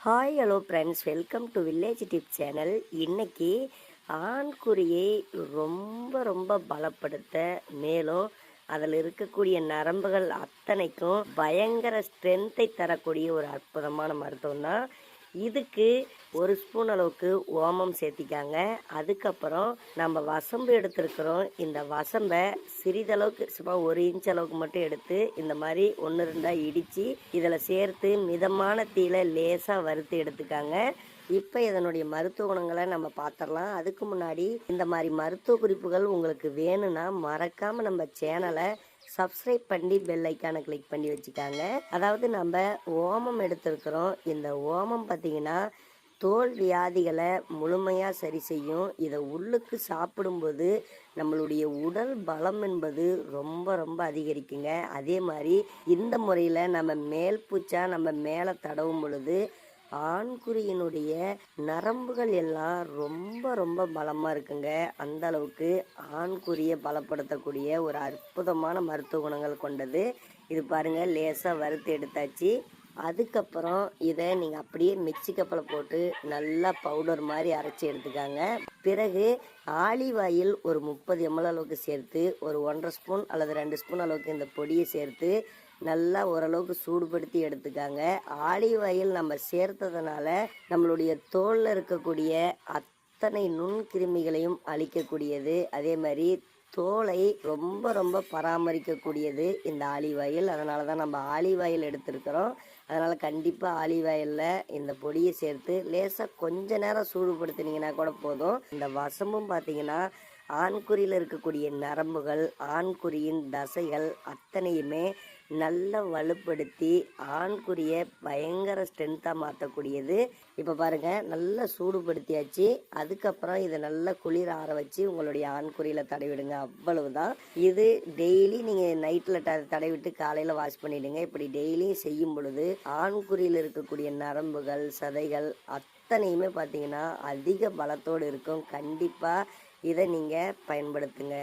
Hi hello friends welcome to village tip channel இன்றைக்கி ஆண்குறியை ரொம்ப ரொம்ப பலப்படுத்த மேலும் அதில் இருக்கக்கூடிய நரம்புகள் அத்தனைக்கும் பயங்கர ஸ்ட்ரென்த்தை தரக்கூடிய ஒரு அற்புதமான மருத்துவம் தான் இதுக்கு ஒரு ஸ்பூன் அளவுக்கு ஓமம் சேர்த்திக்காங்க. அதுக்கப்புறம் நம்ம வசம்பு எடுத்துருக்கிறோம். இந்த வசம்பை சிறிதளவுக்கு சும்மா ஒரு இன்ச் அளவுக்கு மட்டும் எடுத்து இந்த மாதிரி ஒன்று ரெண்டாக இடித்து இதில் சேர்த்து மிதமான தீயில லேசாக வறுத்து எடுத்துக்காங்க. இப்போ இதனுடைய மருத்துவ குணங்களை நம்ம பார்த்துடலாம் அதுக்கு முன்னாடி இந்த மாதிரி மருத்துவ குறிப்புகள் உங்களுக்கு வேணும்னா மறக்காமல் நம்ம சேனலை சப்ஸ்கிரைப் பண்ணி பெல் ஐக்கானை கிளிக் பண்ணி வச்சுக்காங்க. அதாவது நம்ம ஓமம் எடுத்திருக்கிறோம். இந்த ஓமம் பார்த்தீங்கன்னா தோல் வியாதிகளை முழுமையாக சரி செய்யும். இதை உள்ளுக்கு சாப்பிடும்போது நம்மளுடைய உடல் பலம் என்பது ரொம்ப ரொம்ப அதிகரிக்குங்க. அதே மாதிரி இந்த முறையில் நம்ம மேல் பூச்சா நம்ம மேலே தடவும் பொழுது ஆண்குறியினுடைய நரம்புகள் எல்லாம் ரொம்ப ரொம்ப பலமாக இருக்குங்க. அந்த அளவுக்கு ஆண்குறியை பலப்படுத்தக்கூடிய ஒரு அற்புதமான மருத்துவ குணங்கள் கொண்டது. இது பாருங்கள் லேசாக வறுத்து எடுத்தாச்சு. அதுக்கப்புறம் இதை நீங்கள் அப்படியே மிக்சி கப்பில் போட்டு நல்லா பவுடர் மாதிரி அரைச்சி எடுத்துக்காங்க. பிறகு ஆலிவ் ஆயில் ஒரு முப்பது எம்எல் அளவுக்கு சேர்த்து ஒரு ஒன்றரை ஸ்பூன் அல்லது ரெண்டு ஸ்பூன் அளவுக்கு இந்த பொடியை சேர்த்து நல்லா ஓரளவுக்கு சூடுபடுத்தி எடுத்துக்காங்க. ஆலிவ் ஆயில் நம்ம சேர்த்ததுனால நம்மளுடைய தோலில் இருக்கக்கூடிய அத்தனை நுண்கிருமிகளையும் அழிக்கக்கூடியது. அதே மாதிரி தோலை ரொம்ப ரொம்ப பராமரிக்கக்கூடியது இந்த ஆலிவ் ஆயில். அதனால தான் நம்ம ஆலிவ் ஆயில் எடுத்திருக்கிறோம். அதனால் கண்டிப்பாக ஆலிவ் ஆயிலில் இந்த பொடியை சேர்த்து லேசாக கொஞ்ச நேரம் சூடுபடுத்தினீங்கன்னா கூட போதும். இந்த வசமும் பார்த்தீங்கன்னா ஆண்குறியில் இருக்கக்கூடிய நரம்புகள் ஆண்குறியின் தசைகள் அத்தனையுமே நல்ல வலுப்படுத்தி ஆண்குறியை பயங்கர ஸ்ட்ரென்த்தாக மாற்றக்கூடியது இப்போ பாருங்கள் நல்லா சூடுபடுத்தியாச்சு. அதுக்கப்புறம் இதை நல்லா குளிர் ஆற வச்சு உங்களுடைய ஆண்குறியில் தடவிடுங்க. அவ்வளவுதான். இது டெய்லி நீங்கள் நைட்டில் ட தடவிட்டு காலையில் வாஷ் பண்ணிவிடுங்க இப்படி டெய்லியும் செய்யும் பொழுது ஆண்குறியில் இருக்கக்கூடிய நரம்புகள் சதைகள் அத்தனையுமே பார்த்தீங்கன்னா அதிக பலத்தோடு இருக்கும். கண்டிப்பாக இதை நீங்கள் பயன்படுத்துங்க.